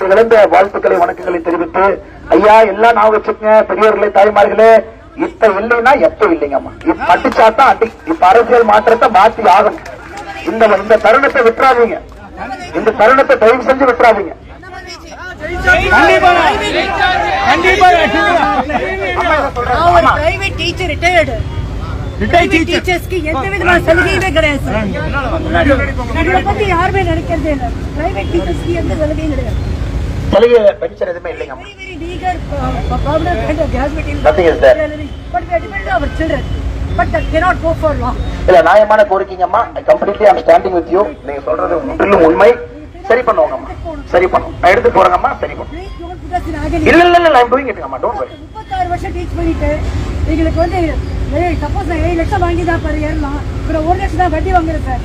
நன்றி கலந்த வாழ்த்துக்களை வணக்கங்களை தெரிவித்து ஐயா எல்லாம் நான் வச்சுக்கங்க பெரியவர்களே தாய்மார்களே. இப்ப இல்லைன்னா எப்ப இல்லைங்கம்மா? இப்ப அடிச்சாதான் அடி. இப்ப அரசியல் மாற்றத்தை மாத்தி ஆகணும். இந்த இந்த தருணத்தை விட்டுறாதீங்க. இந்த தருணத்தை தயவு செஞ்சு விட்டுறாதீங்க. டீச்சர்ஸ்க்கு எந்த விதமான சலுகையுமே கிடையாது. சார் எங்களை பத்தி யாருமே நினைக்கிறதே இல்லை. பிரைவேட் டீச்சர்ஸ்க்கு எந்த சலுகையும் கிடையாது. சலுகை பென்ஷன் எதுவுமே eager uh, long. இல்ல நியாயமான கோரிக்கைங்கம்மா completely I'm standing with you நீங்க சொல்றது முற்றிலும் உண்மை. சரி பண்ணுவோங்கம்மா சரி பண்ணுவோம். நான் எடுத்து போறேங்கம்மா சரி agony. இல்ல இல்ல இல்ல ஐம் டூயிங் இட்ங்கம்மா டோன்ட் வரி முப்பத்தாறு வருஷம் டீச் பண்ணிட்டு எங்களுக்கு வந்து சப்போஸ் நான் ஏழு லட்சம் வாங்கி தான் பாரு ஏறலாம். இப்போ ஒரு லட்சம் தான் வட்டி வாங்குறேன் சார்.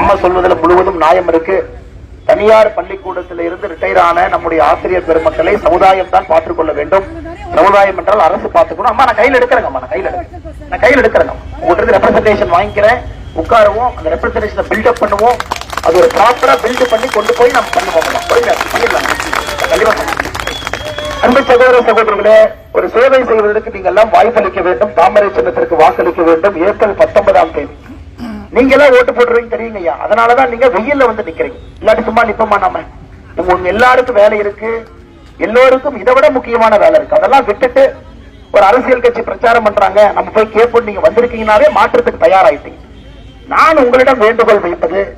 அம்மா சொல்வதில் முழுவதும் நியாயம் இருக்கு. தனியார் பள்ளிக்கூடத்தில் இருந்து ரிட்டையர் ஆன நம்முடைய ஆசிரியர் பெருமக்களை சமுதாயம் தான் பார்த்துக் கொள்ள வேண்டும். சமுதாயம் என்றால் அரசு பார்த்துக்கணும். அம்மா நான் கையில் எடுக்கிறேங்க அம்மா நான் கையில் எடுக்கிறேன். நான் கையில் எடுக்கிறேங்க. உங்கள்கிட்ட ரெப்ரசன்டேஷன் வாங்கிக்கிறேன். உட்காருவோம். அந்த ரெப்ரசன்டேஷனை பில்டப் பண்ணுவோம். அது ஒரு ப்ராப்பரா பில்ட் பண்ணி கொண்டு போய் நம்ம பண்ணுவோம். பண்ணிடலாம் பண்ணலாம். அன்பு சகோதர சகோதரர்களே ஒரு சேவை செய்வதற்கு நீங்கள் எல்லாம் வாய்ப்பளிக்க வேண்டும். தாமரை சின்னத்திற்கு வாக்களிக்க வேண்டும். ஏப்ரல் பத்தொன்பதாம் தேதி. நீங்க எல்லாம் ஓட்டு போட்டுருவீங்க தெரியுங்க ஐயா. அதனாலதான் நீங்க வெயில்ல வந்து நிக்கிறீங்க. இல்லாட்டி சும்மா நிப்போமா நாம? உங்க எல்லாருக்கும் வேலை இருக்கு. எல்லோருக்கும் இதை விட முக்கியமான வேலை இருக்கு. அதெல்லாம் விட்டுட்டு ஒரு அரசியல் கட்சி பிரச்சாரம் பண்றாங்க. நம்ம போய் கேட்போம். நீங்க வந்திருக்கீங்கனாவே மாற்றத்துக்கு தயாராயிட்டீங்க. நான் உங்களிடம் வேண்டுகோள் வைப்பது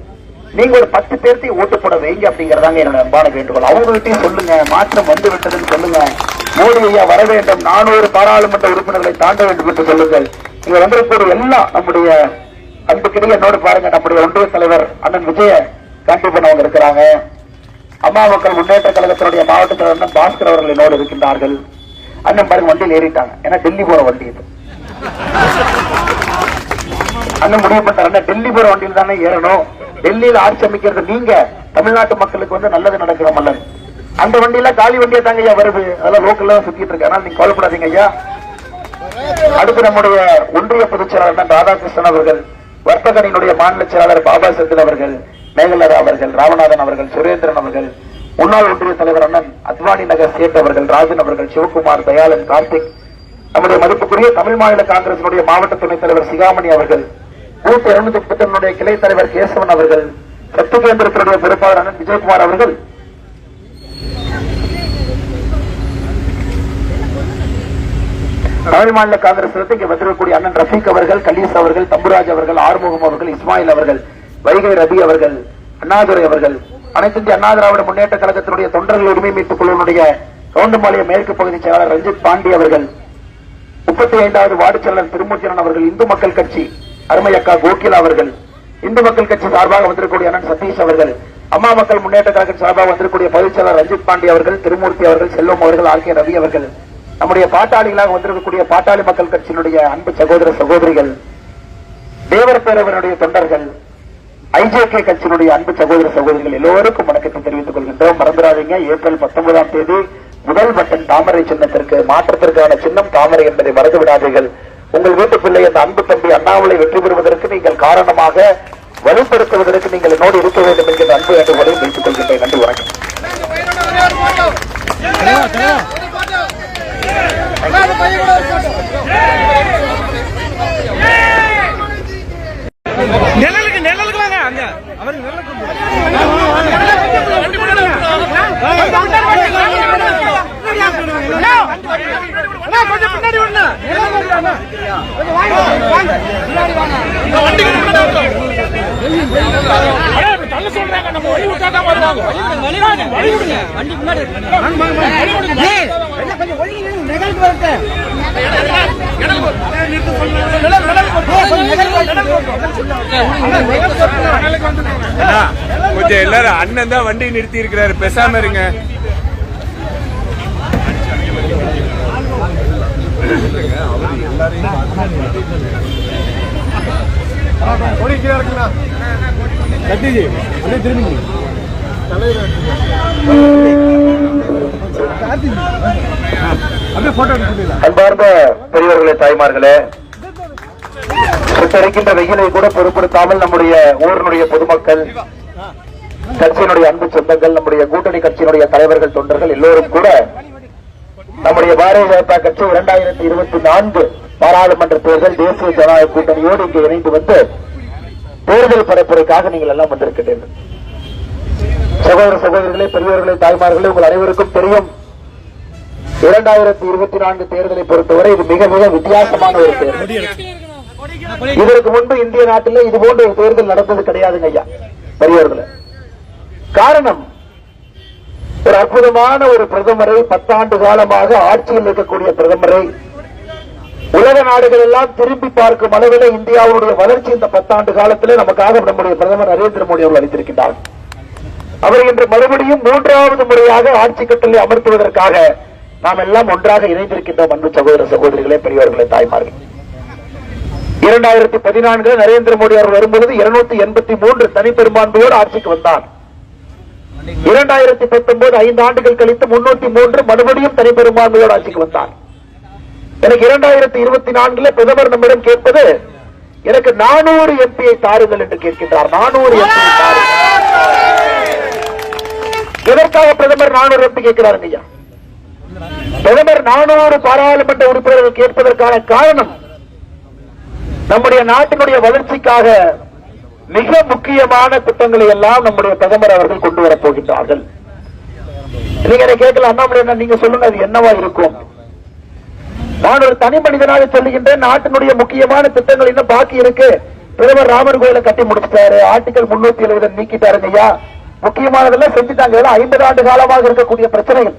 நீங்க ஒரு பத்து பேர்த்தையும் ஓட்டு போட வைங்க அப்படிங்கறதாங்க என்னோட அன்பான வேண்டுகோள். அவங்கள்ட்டையும் சொல்லுங்க. மாற்றம் வந்து விட்டதுன்னு சொல்லுங்க. மோடி ஐயா வர வேண்டும். நானூறு பாராளுமன்ற உறுப்பினர்களை தாண்ட வேண்டும் என்று சொல்லுங்கள். இங்க வந்திருக்கிற எல்லாம் நம்முடைய அன்புக்கிடையே என்னோடு பாருங்க நம்முடைய ஒன்றிய தலைவர் அண்ணன் விஜய காண்டி பண்ணவங்க இருக்கிறாங்க. அம்மா மக்கள் முன்னேற்ற கழகத்தினுடைய மாவட்ட தலைவர் பாஸ்கர் அவர்கள் என்னோடு இருக்கின்றார்கள். அண்ணன் பாருங்க வண்டியில் ஏறிட்டாங்க. ஏன்னா டெல்லி போற வண்டி இது. அண்ணன் முடிவு பண்ணாரு டெல்லி போற வண்டியில் தானே ஏறணும். டெல்லியில் ஆட்சி அமைக்கிறது நீங்க. தமிழ்நாட்டு மக்களுக்கு வந்து நல்லது நடக்கிற அல்லது அந்த வண்டியில காலி வண்டியா தாங்க ஐயா வருது. அதெல்லாம் லோக்கல்ல சுத்திட்டு இருக்கு நீங்க கவலைப்படாதீங்க ஐயா. அடுத்து நம்முடைய ஒன்றிய பொதுச் செயலாளர் ராதாகிருஷ்ணன் அவர்கள். வர்த்தக மாநில செயலாளர் பாபா செந்தில் அவர்கள் மேகலரா அவர்கள் ராமநாதன் அவர்கள் சுரேந்திரன் அவர்கள் முன்னாள் ஒன்றிய தலைவர் அண்ணன் அத்வானி நகர் சேட் அவர்கள் ராஜன் அவர்கள் சிவகுமார் தயாளன் கார்த்திக் நம்முடைய மதிப்புக்குரிய தமிழ் மாநில காங்கிரசினுடைய மாவட்ட துணைத் தலைவர் சிகாமணி அவர்கள் நூத்தி இருநூத்தி முப்பத்தி கிளை தலைவர் கேசவன் அவர்கள் சத்து கேந்திரத்தினுடைய பொறுப்பாளர் அண்ணன் விஜயகுமார் அவர்கள் தமிழ் மாநில காங்கிரஸ் இங்க வந்திருக்கக்கூடிய அண்ணன் ரஃபீக் அவர்கள் கலீஸ் அவர்கள் தம்புராஜ் அவர்கள் ஆறுமுகம் அவர்கள் இஸ்மாயில் அவர்கள் வைகை ரபி அவர்கள் அண்ணாதுரை அவர்கள். அனைத்து இந்திய அண்ணா திராவிட முன்னேற்ற கழகத்தினுடைய தொண்டர்கள் உரிமை மீட்புக் குழுவினுடைய கவுண்டம்பாளைய மேற்கு பகுதி செயலாளர் ரஞ்சித் பாண்டி அவர்கள் முப்பத்தி ஐந்தாவது வார்டு செயலாளர் திருமூர்த்தியன் அவர்கள் இந்து மக்கள் கட்சி அருமையக்கா கோகிலா அவர்கள் இந்து மக்கள் கட்சி சார்பாக வந்திருக்கக்கூடிய அண்ணன் சதீஷ் அவர்கள் அம்மா மக்கள் முன்னேற்ற கழகம் சார்பாக வந்திருக்கக்கூடிய பகுதி செயலாளர் ரஞ்சித் பாண்டி அவர்கள் திருமூர்த்தி அவர்கள் செல்வம் அவர்கள் ஆர் கே ரவி அவர்கள். நம்முடைய பாட்டாளிகளாக வந்திருக்கக்கூடிய பாட்டாளி மக்கள் கட்சியினுடைய அன்பு சகோதர சகோதரிகள் தேவர் பேரவனுடைய தொண்டர்கள் ஐஜேகே கட்சியினுடைய அன்பு சகோதர சகோதரிகள் எல்லோருக்கும் வணக்கத்தை தெரிவித்துக் கொள்கின்றோம். மறந்துடாதீங்க. ஏப்ரல் பத்தொன்பதாம் தேதி முதல் பட்டன் தாமரை சின்னத்திற்கு மாற்றத்திற்கான சின்னம் தாமரை என்பதை மறந்து விடாதீர்கள். உங்கள் வீட்டு பிள்ளை அந்த அன்பு தம்பி அண்ணாமலை வெற்றி பெறுவதற்கு நீங்கள் காரணமாக வலுப்படுத்துவதற்கு நீங்கள் என்னோடு இருக்க வேண்டும் என்கிற அன்பு வேண்டுகோளை வைத்துக் கொள்கின்றேன் நன்றி வணக்கம் நிழலுக்கு நிழலுக்கு வாங்க அங்க அவருக்கு நிழலுக்கு கொஞ்சம் பின்னாடி விடுங்க தள்ள சொல்றாங்க நம்ம வழி விட்டா தான் வருவாங்க வழி விடுங்க வண்டி முன்னாடி கொஞ்சம் ஒழுங்கி நிகழ்வு கொஞ்சம் எல்லாரும் அண்ணன் தான் வண்டி நிறுத்தி இருக்கிறாரு பேசாம இருங்க கட்டிஜி அப்படியே திரும்பி அன்பார்ந்த பெரியவர்களே தாய்மார்களே சுட்டரிக்கின்ற வெயிலை கூட பொருட்படுத்தாமல் நம்முடைய ஊரினுடைய பொதுமக்கள் கட்சியினுடைய அன்பு சொந்தங்கள் நம்முடைய கூட்டணி கட்சியினுடைய தலைவர்கள் தொண்டர்கள் எல்லோரும் கூட நம்முடைய பாரதிய ஜனதா கட்சி இரண்டாயிரத்தி இருபத்தி நான்கு பாராளுமன்ற தேர்தல் தேசிய ஜனநாயக கூட்டணியோடு இங்கு இணைந்து வந்து தேர்தல் பரப்புரைக்காக நீங்கள் எல்லாம் வந்திருக்கிறீர்கள் சகோதர சகோதரிகளே பெரியவர்களே தாய்மார்களே உங்கள் அனைவருக்கும் தெரியும் இரண்டாயிரத்தி இருபத்தி நான்கு தேர்தலை பொறுத்தவரை இது மிக மிக வித்தியாசமான ஒரு தேர்தல். இதற்கு முன்பு இந்திய நாட்டிலே இது போன்ற ஒரு தேர்தல் நடந்தது கிடையாதுங்க ஐயா பெரியவர்களே காரணம் ஒரு அற்புதமான ஒரு பிரதமரை பத்தாண்டு காலமாக ஆட்சியில் இருக்கக்கூடிய பிரதமரை. உலக நாடுகள் எல்லாம் திரும்பி பார்க்கும் அளவில் இந்தியாவுடைய வளர்ச்சி இந்த பத்தாண்டு காலத்திலே நமக்காக நம்முடைய பிரதமர் நரேந்திர மோடி அவர்கள் அளித்திருக்கிறார் அவர் இன்று மறுபடியும் மூன்றாவது முறையாக ஆட்சி கட்டளை அமர்த்துவதற்காக நாம் எல்லாம் ஒன்றாக இணைந்திருக்கின்றோம் அன்பு சகோதர சகோதரிகளே பெரியவர்களே தாய்மார்கள். இரண்டாயிரத்தி பதினான்கு நரேந்திர மோடி அவர்கள் வரும்பொழுது இருநூத்தி எண்பத்தி மூன்று தனிப்பெரும்பான்மையோடு ஆட்சிக்கு வந்தார். இரண்டாயிரத்தி பத்தொன்பது ஐந்து ஆண்டுகள் கழித்து முன்னூத்தி மூன்று மறுபடியும் தனிப்பெரும்பான்மையோடு ஆட்சிக்கு வந்தார். எனக்கு இரண்டாயிரத்தி இருபத்தி நான்குல பிரதமர் நம்மிடம் கேட்பது எனக்கு நானூறு எம்பியை தாருங்கள் என்று கேட்கின்றார். நானூறு எம்பியை தாருங்கள். எதற்காக பிரதமர் நானூறு எம்பி கேட்கிறார் ஐயா பிரதமர் நானூறு பாராளுமன்ற உறுப்பினர்கள் கேட்பதற்கான காரணம் நம்முடைய நாட்டினுடைய வளர்ச்சிக்காக மிக முக்கியமான திட்டங்களை எல்லாம் நம்முடைய பிரதமர் அவர்கள் கொண்டு வரப்போகின்றார்கள் நீங்க அதை கேட்கல அண்ணாமலை நீங்க சொல்லுங்க அது என்னவா இருக்கும்? நான் ஒரு தனி மனிதனாக சொல்லுகின்றேன். நாட்டினுடைய முக்கியமான திட்டங்கள் இன்னும் பாக்கி இருக்கு. பிரதமர் ராமர் கோயிலை கட்டி முடிச்சிட்டாரு. ஆர்டிகல் முன்னூத்தி எழுபது நீக்கிட்டாருங்க ஐயா. முக்கியமானதெல்லாம் செஞ்சுட்டாங்க. ஐம்பது ஆண்டு காலமாக இருக்கக்கூடிய பிரச்சனைகள்.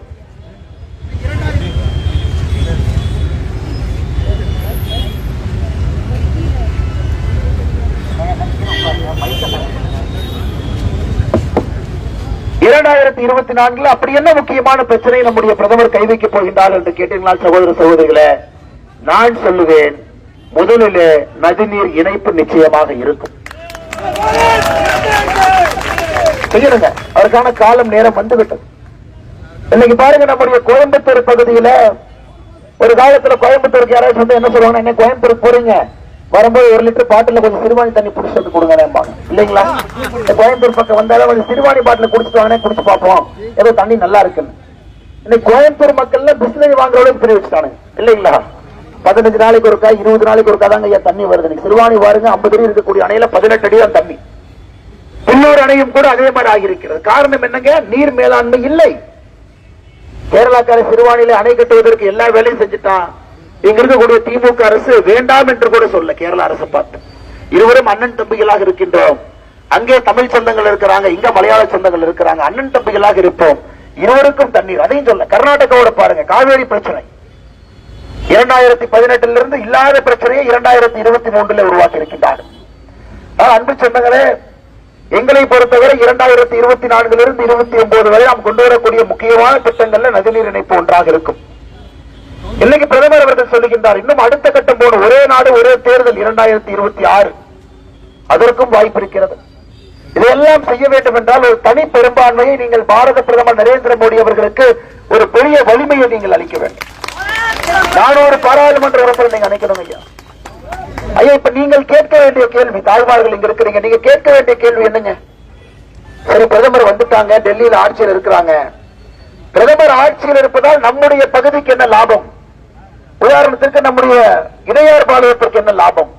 இரண்டாயிரத்தி இருபத்தி நான்குல அப்படி என்ன முக்கியமான பிரச்சனை நம்முடைய பிரதமர் கை வைக்கப் போகின்றார் என்று கேட்டீங்களா சகோதர சகோதரிகளே? நான் சொல்லுவேன் முதலில் நதிநீர் இணைப்பு நிச்சயமாக இருக்கும். செய்யணுங்க அதற்கான காலம் நேரம் வந்துவிட்டது. இன்னைக்கு பாருங்க நம்முடைய கோயம்புத்தூர் பகுதியில ஒரு காலத்துல கோயம்புத்தூருக்கு யாராவது வந்து என்ன சொல்லுவாங்க என்ன கோயம்புத்தூர் போறீங்க? வரும்போது ஒரு லிட்டர் பாட்டில கொஞ்சம் சிறுவாணி தண்ணி குடிச்சு வந்து கொடுங்க இல்லைங்களா இந்த கோயம்புத்தூர் பக்கம் வந்தாலும் கொஞ்சம் சிறுவாணி பாட்டில குடிச்சிட்டு வாங்க குடிச்சு பார்ப்போம். ஏதோ தண்ணி நல்லா இருக்குன்னு. இன்னைக்கு கோயம்புத்தூர் மக்கள்ல பிஸ்லரி வாங்குறோட பிரி வச்சுட்டானுங்க இல்லைங்களா? பதினஞ்சு நாளைக்கு ஒருக்கா இருபது நாளைக்கு ஒருக்கா தாங்க ஐயா தண்ணி வருது. இன்னைக்கு சிறுவாணி பாருங்க ஐம்பது அடி இருக்கக்கூடிய அணையில பதினெட்டு அடி தான் தண்ணி. பில்லூர் அணையும் கூட அதே மாதிரி ஆகியிருக்கிறது. காரணம் என்னங்க? நீர் மேலாண்மை இல்லை. கேரளாக்கார சிறுவாணியில அணை கட்டுவதற்கு எல்லா வேலையும் செஞ்சுட்டான். இங்க இருக்கக்கூடிய திமுக அரசு வேண்டாம் என்று கூட சொல்ல கேரள அரசு பார்த்து. இருவரும் அண்ணன் தம்பிகளாக இருக்கின்றோம். அங்கே தமிழ் சொந்தங்கள் இருக்கிறாங்க இங்க மலையாள சொந்தங்கள் இருக்கிறாங்க அண்ணன் தம்பிகளாக இருப்போம். இருவருக்கும் தண்ணீர் அதையும் சொல்ல கர்நாடகாவோட பாருங்க காவேரி பிரச்சனை. இரண்டாயிரத்தி பதினெட்டுல இருந்து இல்லாத பிரச்சனையை இரண்டாயிரத்தி இருபத்தி மூன்றுல உருவாக்கி இருக்கின்றார் அன்பு சொந்தங்களே எங்களை பொறுத்தவரை இரண்டாயிரத்தி இருபத்தி நான்குல இருந்து இருபத்தி ஒன்பது வரை நாம் கொண்டு வரக்கூடிய முக்கியமான திட்டங்கள்ல நதிநீர் இணைப்பு ஒன்றாக இருக்கும். இன்னைக்கு பிரதமர் அவர்கள் சொல்லுகின்றார் இன்னும் அடுத்த கட்டம் போன ஒரே நாடு ஒரே தேர்தல் இரண்டாயிரத்தி இருபத்தி ஆறு. அதற்கும் வாய்ப்பு இருக்கிறது. இதையெல்லாம் செய்ய வேண்டும் என்றால் ஒரு தனி பெரும்பான்மையை நீங்கள் பாரத பிரதமர் நரேந்திர மோடி அவர்களுக்கு ஒரு பெரிய வலிமையை நீங்கள் அளிக்க வேண்டும். நான் ஒரு பாராளுமன்ற உறுப்பினர் நீங்க அணைக்கணும் ஐயா. ஐயா இப்ப நீங்கள் கேட்க வேண்டிய கேள்வி தாழ்வார்கள் இங்க இருக்கிறீங்க நீங்க கேட்க வேண்டிய கேள்வி என்னங்க? சரி பிரதமர் வந்துட்டாங்க டெல்லியில ஆட்சியில் இருக்கிறாங்க. பிரதமர் ஆட்சியில் இருப்பதால் நம்முடைய பகுதிக்கு என்ன லாபம்? உதாரணத்திற்கு நம்முடைய இடையார் பாளையத்திற்கு என்ன லாபம்?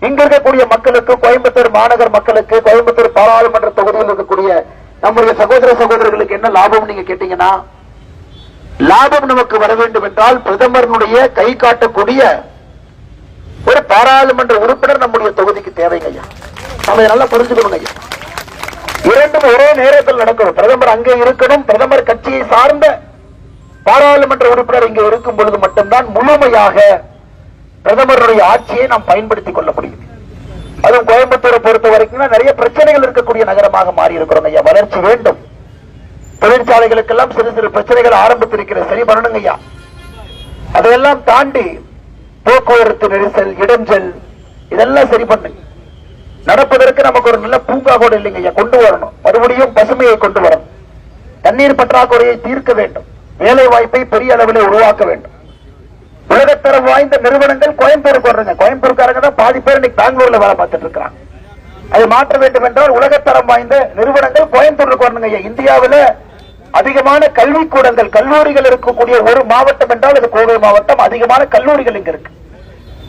இங்க இருக்கக்கூடிய மக்களுக்கு கோயம்புத்தூர் மாநகர் மக்களுக்கு கோயம்புத்தூர் பாராளுமன்ற தொகுதியில் இருக்கக்கூடிய நம்முடைய சகோதர சகோதரர்களுக்கு என்ன லாபம் நீங்க கேட்டீங்கன்னா லாபம் நமக்கு வர வேண்டும் என்றால் பிரதமருடைய கை காட்டக்கூடிய ஒரு பாராளுமன்ற உறுப்பினர் நம்முடைய தொகுதிக்கு தேவைங்க ஐயா. நம்ம நல்லா புரிஞ்சுக்கணும் ஐயா. இரண்டும் ஒரே நேரத்தில் நடக்கணும். பிரதமர் அங்கே இருக்கணும். பிரதமர் கட்சியை சார்ந்த பாராளுமன்ற உறுப்பினர் இங்கே இருக்கும் பொழுது மட்டும்தான் முழுமையாக பிரதமருடைய ஆட்சியை நாம் பயன்படுத்திக் கொள்ள முடியும் அதுவும் கோயம்புத்தூரை பொறுத்த வரைக்கும் நிறைய பிரச்சனைகள் இருக்கக்கூடிய நகரமாக மாறி இருக்கிறோம் ஐயா. வளர்ச்சி வேண்டும். தொழிற்சாலைகளுக்கெல்லாம் சிறு சிறு பிரச்சனைகள் ஆரம்பித்திருக்கிறது. சரி பண்ணணுங்க ஐயா. அதையெல்லாம் தாண்டி போக்குவரத்து நெரிசல் இடைஞ்சல் இதெல்லாம் சரி பண்ணுங்க நடப்பதற்கு நமக்கு ஒரு நல்ல பூங்கா கூட இல்லைங்க ஐயா. கொண்டு வரணும். மறுபடியும் பசுமையை கொண்டு வரணும். தண்ணீர் பற்றாக்குறையை தீர்க்க வேண்டும். வேலை வாய்ப்பை பெரிய அளவில் உருவாக்க வேண்டும். உலகத்தரம் வாய்ந்த நிறுவனங்கள் கோயம்புத்தூருக்கு வர்றாங்க கோயம்புத்தூர்காரங்க தான் பாதி பேர் இன்னைக்கு பெங்களூர்ல வேலை பார்த்துட்டு இருக்காங்க. அதை மாற்ற வேண்டும் என்றால் உலகத்தரம் வாய்ந்த நிறுவனங்கள் கோயம்புத்தூருக்கு வரணுங்க இந்தியாவில் அதிகமான கல்விக்கூடங்கள் கல்லூரிகள் இருக்கக்கூடிய ஒரு மாவட்டம் என்றால் அது கோவை மாவட்டம். அதிகமான கல்லூரிகள் இங்க இருக்கு.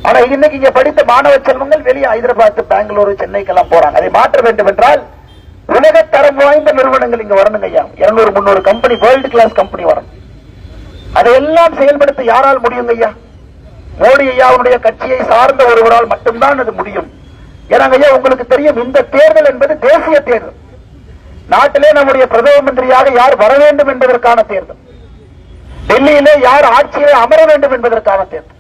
ஆனா இன்னைக்கு இங்க படித்த மாணவ செல்வங்கள் வெளியே ஹைதராபாத் பெங்களூரு சென்னைக்கு எல்லாம் போறாங்க. அதை மாற்ற வேண்டும் என்றால் உலகத்தரம் வாய்ந்த நிறுவனங்கள் இங்க வரணுங்க ஐயா. இருநூறு முன்னூறு கம்பெனி வேர்ல்டு கிளாஸ் கம்பெனி வரணும். அதையெல்லாம் செயல்படுத்த யாரால் முடியும் ஐயா? மோடி ஐயாவுடைய கட்சியை சார்ந்த ஒருவரால் மட்டும்தான் அது முடியும். ஏன்னா ஐயா உங்களுக்கு தெரியும் இந்த தேர்தல் என்பது தேசிய தேர்தல். நாட்டிலே நம்முடைய பிரதம மந்திரியாக யார் வர வேண்டும் என்பதற்கான தேர்தல். டெல்லியிலே யார் ஆட்சியிலே அமர வேண்டும் என்பதற்கான தேர்தல்.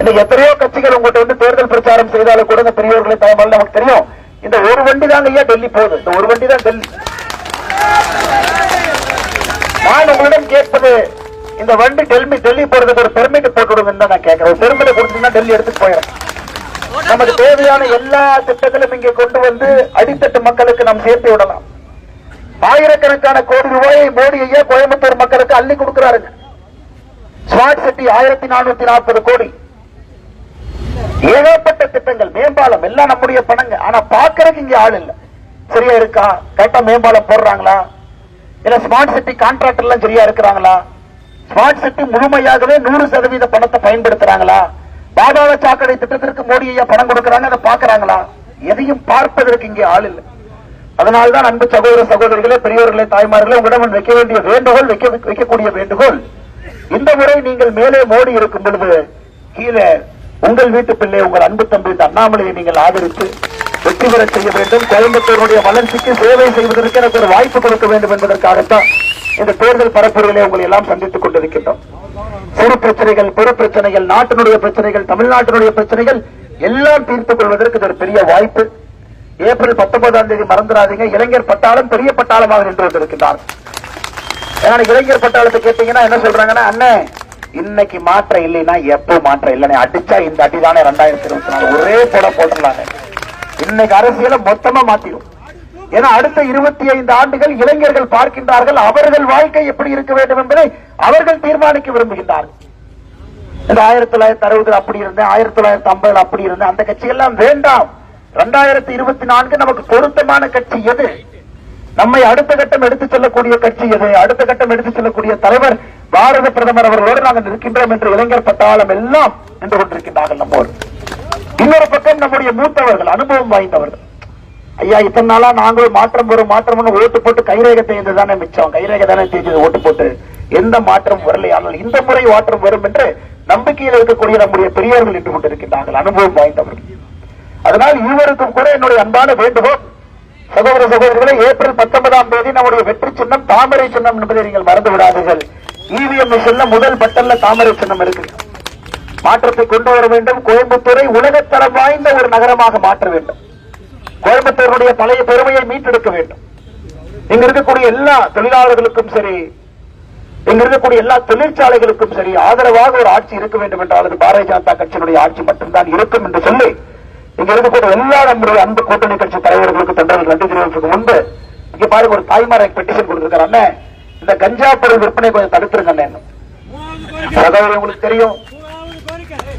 இன்னைக்கு எத்தனையோ கட்சிகள் உங்கள்கிட்ட வந்து தேர்தல் பிரச்சாரம் செய்தாலும் கூட இந்த பெரியவர்களை தயமல் நமக்கு தெரியும். இந்த ஒரு வண்டி தாங்க ஐயா டெல்லி போகுது. இந்த ஒரு வண்டி தான் டெல்லி. நான் உங்களிடம் கேட்பது இந்த வண்டி டெல்லி டெல்லி போறதுக்கு ஒரு பெர்மிட் போட்டு விடுங்கன்னு தான் நான் கேட்கறேன். பெர்மிட் கொடுத்தீங்கன்னா டெல்லி எடுத்துட்டு போயிடும். நமக்கு தேவையான எல்லா திட்டங்களும் இங்கே கொண்டு வந்து அடித்தட்டு மக்களுக்கு நாம் சேர்த்து விடலாம். ஆயிரக்கணக்கான கோடி ரூபாயை மோடி ஐயா கோயம்புத்தூர் மக்களுக்கு அள்ளி கொடுக்கிறாருங்க. ஸ்மார்ட் சிட்டி ஆயிரத்தி நானூத்தி நாற்பது கோடி. ஏகப்பட்ட திட்டங்கள் மேம்பாலம் எல்லாம் நம்முடைய பணங்க. ஆனா பாக்குறதுக்கு இங்க ஆள் இல்ல. சரியா இருக்கா? கரெக்டா மேம்பாலம் போடுறாங்களா? இல்ல ஸ்மார்ட் சிட்டி கான்ட்ராக்டர் எல்லாம் சரியா இருக்கிறாங்களா? ஸ்மார்ட் சிட்டி முழுமையாகவே நூறு சதவீத பணத்தை பயன்படுத்துறாங்களா? பாபாவ சாக்கடை திட்டத்திற்கு மோடி ஐயா பணம் கொடுக்கறாங்க அதை பாக்குறாங்களா எதையும் பார்ப்பதற்கு இங்கே ஆள் இல்லை. அதனால்தான் அன்பு சகோதர சகோதரிகளே பெரியவர்களே தாய்மார்களே உங்களிடம் வைக்க வேண்டிய வேண்டுகோள் வைக்க வைக்கக்கூடிய வேண்டுகோள் இந்த முறை நீங்கள் மேலே மோடி இருக்கும் பொழுது கீழே உங்கள் வீட்டு பிள்ளை உங்கள் அன்பு தம்பி அண்ணாமலையை நீங்கள் ஆதரித்து வெற்றி பெற செய்ய வேண்டும். கோயம்புத்தூருடைய வளர்ச்சிக்கு சேவை செய்வதற்கு எனக்கு ஒரு வாய்ப்பு கொடுக்க வேண்டும் என்பதற்காகத்தான் இந்த தேர்தல் பரப்புரையிலே உங்களை எல்லாம் சந்தித்துக் கொண்டிருக்கின்றோம். சிறு பிரச்சனைகள் பெரு பிரச்சனைகள் நாட்டினுடைய பிரச்சனைகள் தமிழ்நாட்டினுடைய பிரச்சனைகள் எல்லாம் தீர்த்துக் கொள்வதற்கு இது ஒரு பெரிய வாய்ப்பு. ஏப்ரல் பத்தொன்பதாம் தேதி மறந்துடாதீங்க. இளைஞர் பட்டாளம் பெரிய பட்டாளமாக நின்று கொண்டிருக்கின்றார் ஏன்னா இளைஞர் பட்டாளத்தை கேட்டீங்கன்னா என்ன சொல்றாங்கன்னா அண்ணே இன்னைக்கு மாற்றம் இல்லைன்னா எப்போ மாற்றம் இல்லைன்னு அடிச்சா இந்த அடி தானே ரெண்டாயிரத்தி இருபத்தி நாலு. ஒரே போல போட்டுடலாங்க இன்னைக்கு அரசியலை மொத்தமா மாத்திரும். ஏன்னா அடுத்த இருபத்தி ஐந்து ஆண்டுகள் இளைஞர்கள் பார்க்கின்றார்கள் அவர்கள் வாழ்க்கை எப்படி இருக்க வேண்டும் என்பதை அவர்கள் தீர்மானிக்க விரும்புகின்றார்கள். இந்த ஆயிரத்தி தொள்ளாயிரத்தி அறுபதுல அப்படி இருந்தேன் ஆயிரத்தி தொள்ளாயிரத்தி ஐம்பதுல அப்படி இருந்தேன். அந்த கட்சி எல்லாம் வேண்டாம். ரெண்டாயிரத்தி இருபத்தி நான்கு நமக்கு பொருத்தமான கட்சி எது? நம்மை அடுத்த கட்டம் எடுத்து செல்லக்கூடிய கட்சி எது? அடுத்த கட்டம் எடுத்து செல்லக்கூடிய தலைவர் பாரத பிரதமர் அவர்களோடு நாங்கள் இருக்கின்றோம் என்று இளைஞர் பட்டாளம் எல்லாம் நின்று கொண்டிருக்கின்றார்கள் நம்மோடு. இன்னொரு பக்கம் நம்முடைய மூத்தவர்கள் அனுபவம் வாய்ந்தவர்கள். ஐயா இத்தனை நாளா நாங்களும் மாற்றம் வரும் மாற்றம் ஓட்டு போட்டு கைரேகை தேய்ந்து தானே மிச்சம்? கைரேகை தானே தேய்ச்சது ஓட்டு போட்டு எந்த மாற்றம் வரலையானால் இந்த முறை மாற்றம் வரும் என்று நம்பிக்கையில் இருக்கக்கூடிய நம்முடைய பெரியவர்கள் நின்று கொண்டிருக்கின்றார்கள் அனுபவம் வாய்ந்தவர்கள். அதனால் இருவருக்கும் கூட என்னுடைய அன்பான வேண்டுகோள் சகோதர சகோதரிகளை ஏப்ரல் பத்தொன்பதாம் தேதி நம்முடைய வெற்றி சின்னம் தாமரை சின்னம் என்பதை நீங்கள் மறந்து விடாதீர்கள். இவிஎம் மிஷின்ல முதல் பட்டன்ல தாமரை சின்னம் இருக்கு மாற்றத்தை கொண்டு வர வேண்டும். கோயம்புத்தூரை உலகத்தரம் வாய்ந்த ஒரு நகரமாக மாற்ற வேண்டும். கோயம்புத்தூருடைய பழைய பெருமையை மீட்டெடுக்க வேண்டும். இங்க இருக்கக்கூடிய எல்லா தொழிலாளர்களுக்கும் சரி இங்க இருக்கக்கூடிய எல்லா தொழிற்சாலைகளுக்கும் சரி ஆதரவாக ஒரு ஆட்சி இருக்க வேண்டும் என்றால் அது பாரதிய ஜனதா கட்சியினுடைய ஆட்சி மட்டும்தான் இருக்கும் என்று சொல்லி இங்க கூட எல்லா நம்முடைய அன்பு கூட்டணி கட்சி தலைவர்களுக்கு தொண்டர்கள் நன்றி தெரிவிப்பதற்கு முன்பு இங்க பாருங்க ஒரு தாய்மாரை பெட்டிஷன் கொடுத்திருக்காரு. அண்ணே இந்த கஞ்சா பொருள் விற்பனை கொஞ்சம் தடுத்துருங்க அண்ணன் சகோதரி உங்களுக்கு தெரியும்.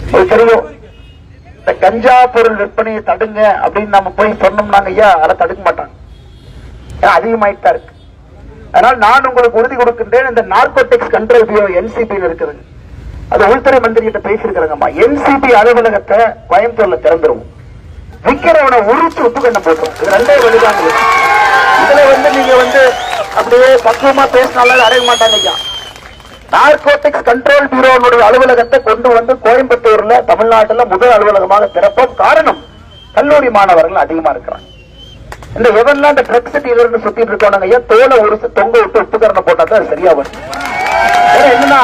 உங்களுக்கு தெரியும். இந்த கஞ்சா பொருள் விற்பனையை தடுங்க அப்படின்னு நம்ம போய் சொன்னோம்னாங்க ஐயா அதை தடுக்க மாட்டாங்க. ஏன்னா அதிகமாயிட்டு தான் இருக்கு. அதனால் நான் உங்களுக்கு உறுதி கொடுக்கின்றேன். இந்த நார்கோட்டிக்ஸ் கண்ட்ரோல் பியூரோ என்சிபி இருக்குது அது உள்துறை மந்திரி கிட்ட பேசியிருக்கிறாங்கம்மா என்சிபி அலுவலகத்தை கோயம்புத்தூர்ல திறந்துருவோம். விக்கிறவனை உரிச்சு உப்பு கண்ணு போட்டோம் இது ரெண்டே வழிதான் இதுல வந்து நீங்க வந்து அப்படியே பக்குவமா பேசினாலும் அடைய மாட்டாங்க ஐயா. நார்கோட்டிக்ஸ் கண்ட்ரோல் பியூரோனுடைய அலுவலகத்தை கொண்டு வந்து கோயம்புத்தூர்ல தமிழ்நாட்டுல முதல் அலுவலகமாக திறப்போம் காரணம் கல்லூரி மாணவர்கள் அதிகமா இருக்கிறாங்க. இந்த எவன்லாம் இந்த ட்ரக்ஸ் சிட்டியில சுத்திட்டு இருக்கானுங்க ஐயா. தோலை உரிச்சு தொங்க விட்டு உப்புக்கரணை போட்டா தான் அது சரியா வரும். என்னன்னா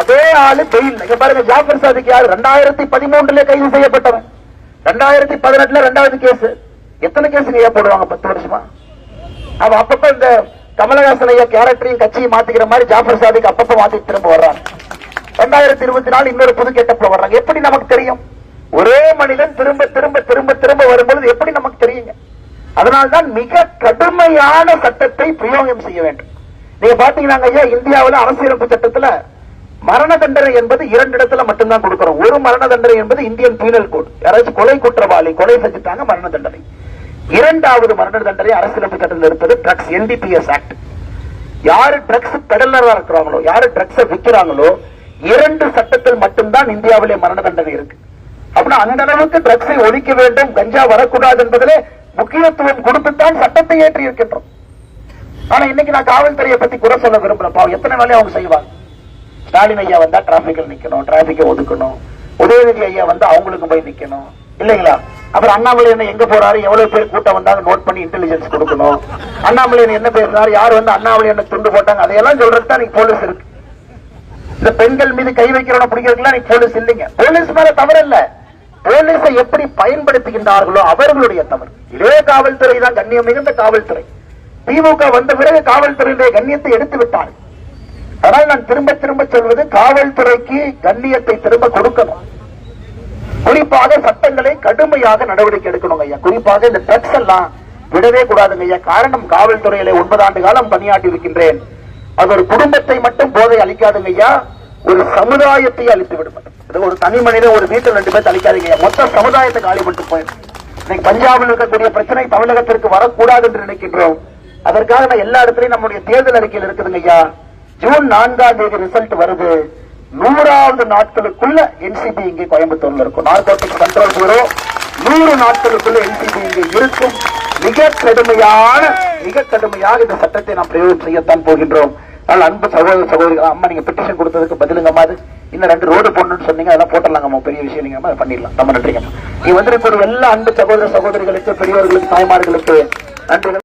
அதே ஆளு பெயில். இங்க பாருங்க ஜாஃபர் சாதிக்கு யார்? ரெண்டாயிரத்தி பதிமூன்றுல கைது செய்யப்பட்டவன். ரெண்டாயிரத்தி பதினெட்டுல ரெண்டாவது கேஸ் எத்தனை கேஸ் ஐயா போடுவாங்க பத்து வருஷமா? அவன் அப்பப்ப இந்த கமலஹாசன் ஐயா கேரக்டரையும் கட்சியும் மாத்திக்கிற மாதிரி ஜாஃபர் சாதிக்கு அப்பப்ப மாத்தி திரும்ப வர்றாங்க. ரெண்டாயிரத்தி இருபத்தி நாலு இன்னொரு புது கெட்டப்ல வர்றாங்க. எப்படி நமக்கு தெரியும்? ஒரே மனிதன் திரும்ப திரும்ப திரும்ப திரும்ப வரும்பொழுது எப்படி நமக்கு தெரியுங்க? அதனால்தான் மிக கடுமையான சட்டத்தை பிரயோகம் செய்ய வேண்டும். நீங்க பாத்தீங்கன்னா ஐயா இந்தியாவுல அரசியலமைப்பு சட்டத்துல மரண தண்டனை என்பது இரண்டு இடத்துல மட்டும்தான் கொடுக்கிறோம். ஒரு மரண தண்டனை என்பது இந்தியன் பீனல் கோட் யாராச்சும் கொலை குற்றவாளி கொலை செஞ்சுட்டாங்க மரண தண்டனை இரண்டாவது மரண தண்டனை அரசியலமைப்பு சட்டத்தில் இருப்பது ட்ரக்ஸ் என்டிபிஎஸ் ஆக்ட் யாரு ட்ரக்ஸ் பெடலரா இருக்கிறாங்களோ யாரு ட்ரக்ஸ் விற்கிறாங்களோ இரண்டு சட்டத்தில் மட்டும்தான் இந்தியாவிலே மரண தண்டனை இருக்கு. அப்படின்னா அந்த அளவுக்கு ட்ரக்ஸை ஒழிக்க வேண்டும் கஞ்சா வரக்கூடாது என்பதிலே முக்கியத்துவம் கொடுத்துத்தான் சட்டத்தை ஏற்றி இருக்கின்றோம். ஆனா இன்னைக்கு நான் காவல்துறையை பத்தி குறை சொல்ல விரும்புறேன். எத்தனை வேலையை அவங்க செய்வாங்க? ஸ்டாலின் ஐயா வந்தா டிராபிக்ல நிக்கணும் டிராபிக்கை ஒதுக்கணும். உதயநிதி ஐயா வந்து அவங்களுக்கு போய் நிக்கணும். இல்லைங்களா? அப்புறம் அண்ணாமலை என்ன எங்க போறாரு? எவ்வளவு பேர் கூட்டம் வந்தாங்க நோட் பண்ணி இன்டெலிஜென்ஸ் கொடுக்கணும். அண்ணாமலை என்ன பேசுறாரு? யார் வந்து அண்ணாமலை என்ன துண்டு போட்டாங்க? அதையெல்லாம் சொல்றதுக்கு தான் நீங்க போலீஸ் இருக்கு. இந்த பெண்கள் மீது கை வைக்கிறவன பிடிக்கிறதுக்குலாம் நீ போலீஸ் இல்லைங்க. போலீஸ் மேல தவறு இல்ல. போலீஸை எப்படி பயன்படுத்துகின்றார்களோ அவர்களுடைய தவறு. இதே காவல்துறை தான் கண்ணியம் மிகுந்த காவல்துறை. திமுக வந்த பிறகு காவல்துறையினுடைய கண்ணியத்தை எடுத்து விட்டார் ஆனால் நான் திரும்ப திரும்ப சொல்வது காவல்துறைக்கு கண்ணியத்தை திரும்ப கொடுக்கணும். குறிப்பாக சட்டங்களை கடுமையாக நடவடிக்கை எடுக்கணும் ஐயா. குறிப்பாக இந்த ட்ரக்ஸ் எல்லாம் விடவே கூடாதுங்க ஐயா. காரணம் காவல்துறையில ஒன்பது ஆண்டு காலம் பணியாற்றி இருக்கின்றேன். அது ஒரு குடும்பத்தை மட்டும் போதை அளிக்காதுங்க ஐயா. ஒரு சமுதாயத்தை அழித்து விடும். இது ஒரு தனி மனிதன் ஒரு வீட்டில் ரெண்டு பேர் அழிக்காதீங்க ஐயா. மொத்த சமுதாயத்தை காலி பண்ணிட்டு போயிடும் இன்னைக்கு பஞ்சாபில் இருக்கக்கூடிய பிரச்சனை தமிழகத்திற்கு வரக்கூடாது என்று நினைக்கின்றோம். அதற்காக நான் எல்லா இடத்துலயும் நம்முடைய தேர்தல் அறிக்கையில் இருக்குதுங்க ஐயா. ஜூன் நான்காம் தேதி ரிசல்ட் வருது. நூறாவது நாட்களுக்குள்ள என்சிபி இங்கே கோயம்புத்தூர்ல இருக்கும். நார்கோட்டிக் கண்ட்ரோல் பியூரோ நூறு நாட்களுக்குள்ள என்சிபி இங்கே இருக்கும். மிக கடுமையான மிக கடுமையாக இந்த சட்டத்தை நாம் பிரயோகம் செய்யத்தான் போகின்றோம். அதனால் அன்பு சகோதர சகோதரிகள் அம்மா நீங்க பெட்டிஷன் கொடுத்ததுக்கு பதிலுங்கம்மா அது இன்னும் ரெண்டு ரோடு போடணும்னு சொன்னீங்க அதெல்லாம் போட்டலாங்கம்மா பெரிய விஷயம் நீங்க பண்ணிடலாம். ரொம்ப நன்றிங்கம்மா நீ வந்திருக்கிற எல்லா அன்பு சகோதர சகோதரிகளுக்கு பெரியவர்களுக்கு தாய்மார்களுக்கு நன்றிகள்.